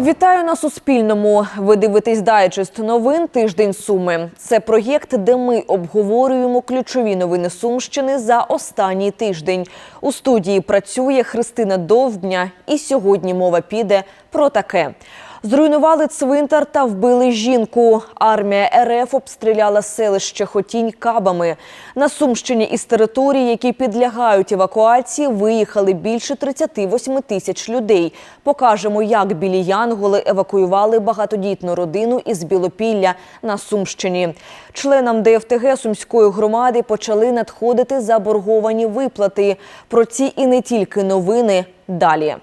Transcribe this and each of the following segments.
Вітаю на Суспільному. Ви дивитесь дайджест новин Тиждень Суми. Це проєкт, де ми обговорюємо ключові новини Сумщини за останній тиждень. У студії працює Христина Довбня, і сьогодні мова піде про таке. Зруйнували цвинтар та вбили жінку. Армія РФ обстріляла селище Хотінь кабами. На Сумщині із територій, які підлягають евакуації, виїхали більше 38 тисяч людей. Покажемо, як білі Янголи евакуювали багатодітну родину із Білопілля на Сумщині. Членам ДФТГ Сумської громади почали надходити заборговані виплати. Про ці і не тільки новини далі.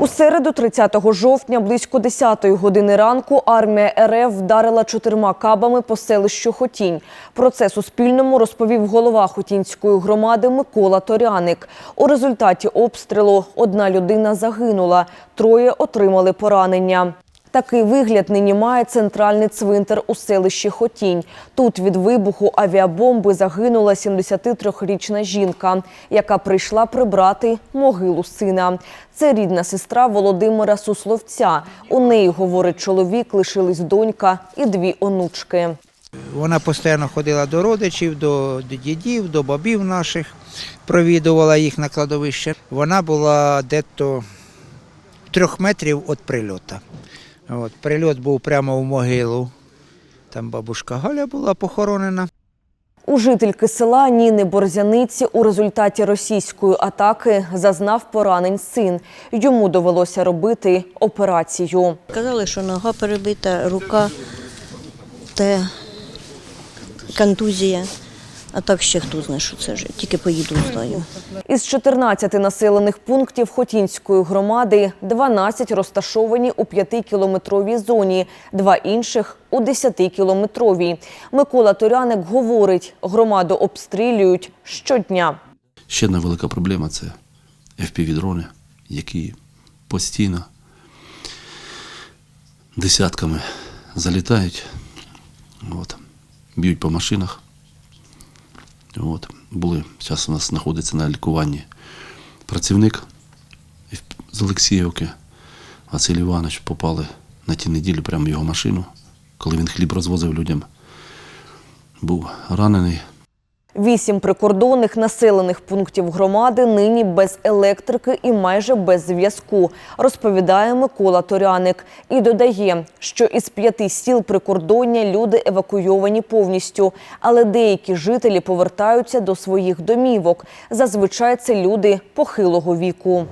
У середу, 30 жовтня, близько 10-ї години ранку, армія РФ вдарила чотирма кабами по селищу Хотінь. Про це Суспільному розповів голова Хотінської громади Микола Торяник. У результаті обстрілу одна людина загинула, троє отримали поранення. Такий вигляд нині має центральний цвинтар у селищі Хотінь. Тут від вибуху авіабомби загинула 73-річна жінка, яка прийшла прибрати могилу сина. Це рідна сестра Володимира Сусловця. У неї, говорить чоловік, лишились донька і дві онучки. Вона постійно ходила до родичів, до дідів, до бабів наших, провідувала їх на кладовище. Вона була дето трьох метрів від прильоту. От, прильот був прямо в могилу. Там бабушка Галя була похоронена. У жительки села Ніни Борзяниці у результаті російської атаки зазнав поранень син. Йому довелося робити операцію. Казали, що нога перебита, рука та контузія. А так ще хто знає, що це ж. Тільки поїду знаю. Із 14 населених пунктів Хотінської громади 12 розташовані у 5-кілометровій зоні, два інших – у 10-кілометровій. Микола Торяник говорить, громаду обстрілюють щодня. Ще одна велика проблема це FPV-дрони, які постійно десятками залітають, от, б'ють по машинах. От, були, зараз у нас знаходиться на лікуванні працівник з Олексіївки, Василь Іванович, попали на ті неділі прямо в його машину, коли він хліб розвозив людям. Був ранений, Вісім прикордонних населених пунктів громади нині без електрики і майже без зв'язку, розповідає Микола Торяник. І додає, що із п'яти сіл прикордоння люди евакуйовані повністю, але деякі жителі повертаються до своїх домівок. Зазвичай це люди похилого віку.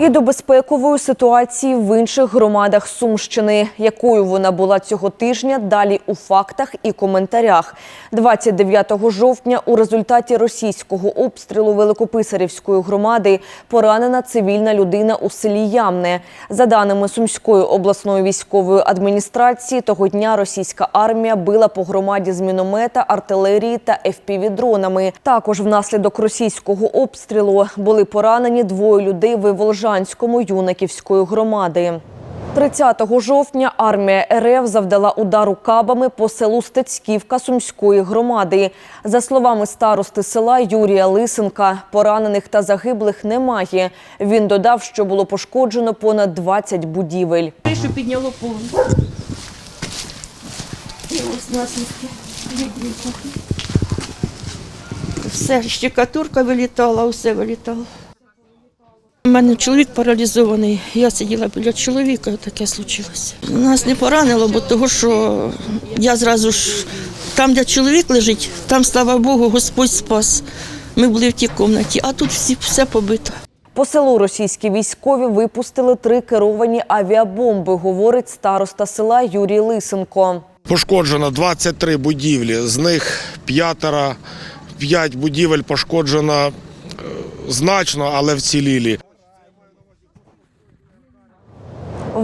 І до безпекової ситуації в інших громадах Сумщини, якою вона була цього тижня, далі у фактах і коментарях. 29 жовтня у результаті російського обстрілу Великописарівської громади поранена цивільна людина у селі Ямне. За даними Сумської обласної військової адміністрації, того дня російська армія била по громаді з міномета, артилерії та FPV-дронами. Також внаслідок російського обстрілу були поранені двоє людей в Волжанському юнаківської громади. 30 жовтня армія РФ завдала удару кабами по селу Стецьківка Сумської громади. За словами старости села Юрія Лисенка, поранених та загиблих немає. Він додав, що було пошкоджено понад 20 будівель. Кришу підняло повністю. І ось наслідки. Все, щекатурка вилітала, усе вилітало. У мене чоловік паралізований. Я сиділа біля чоловіка, таке случилося. Нас не поранило, бо того, що я зразу ж там, де чоловік лежить, там, слава Богу, Господь спас. Ми були в тій кімнаті, а тут всі, все побито. По селу російські військові випустили три керовані авіабомби, говорить староста села Юрій Лисенко. Пошкоджено 23 будівлі, з них п'ятеро, п'ять будівель пошкоджено е, значно, але вцілілі.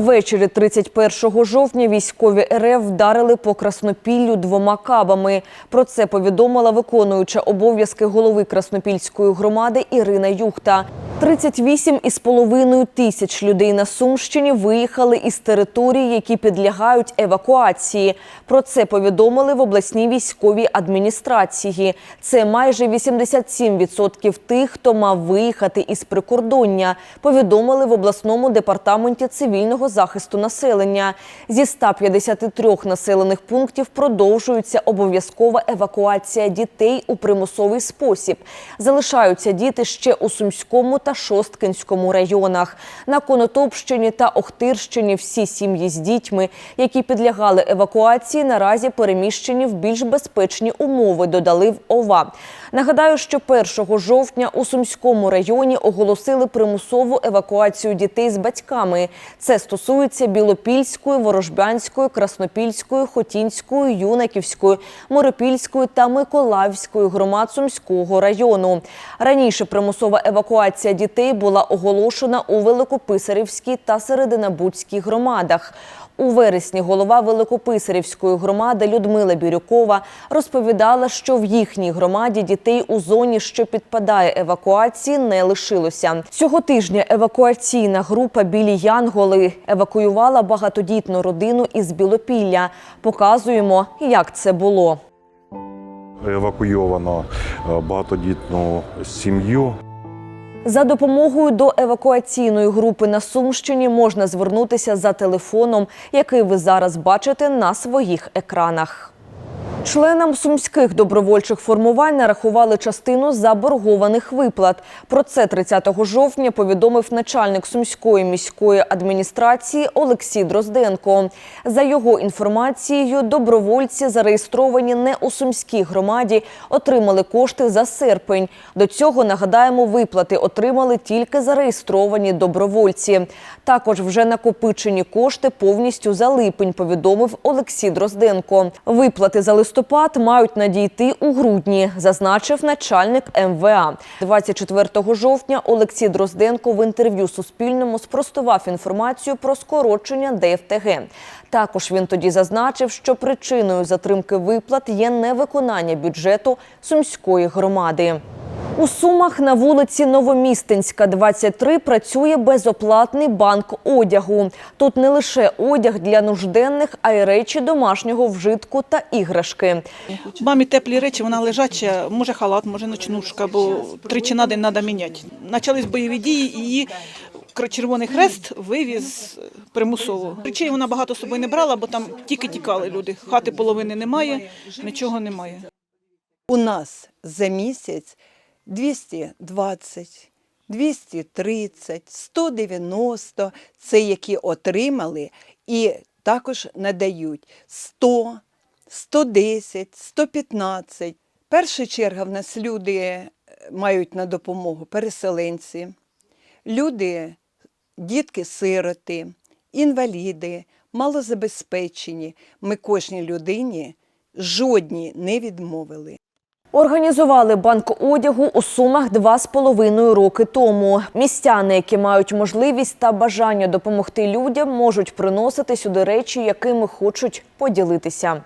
Ввечері 31 жовтня військові РФ вдарили по Краснопіллю двома кабами. Про це повідомила виконуюча обов'язки голови Краснопільської громади Ірина Юхта. 38 із половиною тисяч людей на Сумщині виїхали із територій, які підлягають евакуації. Про це повідомили в обласній військовій адміністрації. Це майже 87% тих, хто мав виїхати із прикордоння. Повідомили в обласному департаменті цивільного захисту населення. Зі 153 населених пунктів продовжується обов'язкова евакуація дітей у примусовий спосіб. Залишаються діти ще у Сумському та Шосткинському районах. На Конотопщині та Охтирщині всі сім'ї з дітьми, які підлягали евакуації, наразі переміщені в більш безпечні умови, додали в ОВА. Нагадаю, що 1 жовтня у Сумському районі оголосили примусову евакуацію дітей з батьками. Це стосується Білопільської, Ворожбянської, Краснопільської, Хотінської, Юнаківської, Моропільської та Миколаївської громад Сумського району. Раніше примусова евакуація дітей була оголошена у Великописарівській та Серединабудській громадах. У вересні голова Великописарівської громади Людмила Бірюкова розповідала, що в їхній громаді дітей у зоні, що підпадає евакуації, не лишилося. Цього тижня евакуаційна група Білі Янголи евакуювала багатодітну родину із Білопілля. Показуємо, як це було. евакуйовано е, багатодітну сім'ю. За допомогою до евакуаційної групи на Сумщині можна звернутися за телефоном, який ви зараз бачите на своїх екранах. Членам сумських добровольчих формувань нарахували частину заборгованих виплат. Про це 30 жовтня повідомив начальник сумської міської адміністрації Олексій Дрозденко. За його інформацією, добровольці, зареєстровані не у сумській громаді, отримали кошти за серпень. До цього нагадаємо, виплати отримали тільки зареєстровані добровольці. Також вже накопичені кошти повністю за липень, повідомив Олексій Дрозденко. Виплати за листопад мають надійти у грудні, зазначив начальник МВА. 24 жовтня Олексій Дрозденко в інтерв'ю Суспільному спростував інформацію про скорочення ДФТГ. Також він тоді зазначив, що причиною затримки виплат є невиконання бюджету сумської громади. У Сумах на вулиці Новомістинська, 23, працює безоплатний банк одягу. Тут не лише одяг для нужденних, а й речі домашнього вжитку та іграшки. Мамі теплі речі, вона лежача, може халат, може ночнушка, бо тричі на день треба міняти. Почались бойові дії, і її Червоний Хрест вивіз е, примусово. Речей вона багато з собою не брала, бо там тільки тікали люди. Хати половини немає, нічого немає. У нас за місяць 220, 230, 190 – це які отримали і також надають 100, 110, 115. Перша черга в нас люди е, мають на допомогу переселенці, люди, дітки-сироти, інваліди, малозабезпечені. Ми кожній людині жодній не відмовили. Організували банк одягу у Сумах два з половиною роки тому. Містяни, які мають можливість та бажання допомогти людям, можуть приносити сюди речі, якими хочуть поділитися.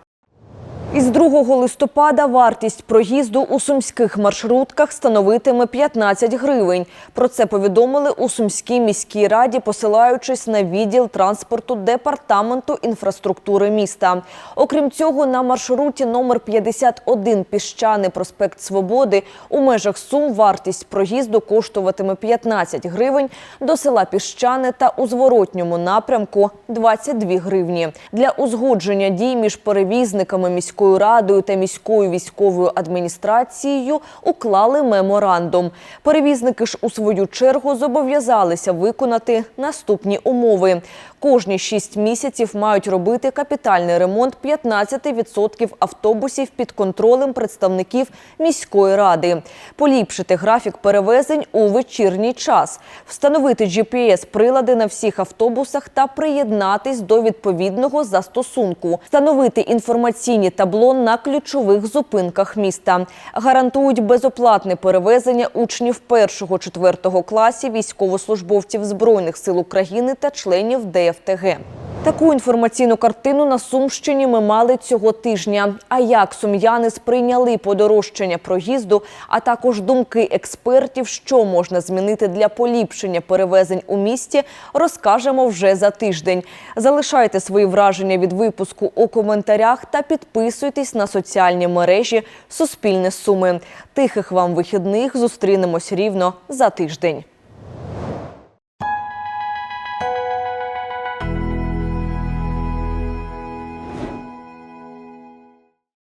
Із 2 листопада вартість проїзду у сумських маршрутках становитиме 15 гривень. Про це повідомили у Сумській міській раді, посилаючись на відділ транспорту департаменту інфраструктури міста. Окрім цього, на маршруті номер 51 Піщани проспект Свободи у межах Сум вартість проїзду коштуватиме 15 гривень, до села Піщани та у зворотньому напрямку 22 гривні. Для узгодження дій між перевізниками міською радою та міською військовою адміністрацією уклали меморандум. Перевізники ж у свою чергу зобов'язалися виконати наступні умови. Кожні 6 місяців мають робити капітальний ремонт 15% автобусів під контролем представників міської ради, поліпшити графік перевезень у вечірній час, встановити GPS-прилади на всіх автобусах та приєднатись до відповідного застосунку, встановити інформаційні табло на ключових зупинках міста. Гарантують безоплатне перевезення учнів 1-4 класів, військовослужбовців Збройних сил України та членів ДФТГ. Таку інформаційну картину на Сумщині ми мали цього тижня. А як сум'яни сприйняли подорожчання проїзду, а також думки експертів, що можна змінити для поліпшення перевезень у місті, розкажемо вже за тиждень. Залишайте свої враження від випуску у коментарях та підписуйтесь на соціальні мережі Суспільне Суми. Тихих вам вихідних зустрінемось рівно за тиждень.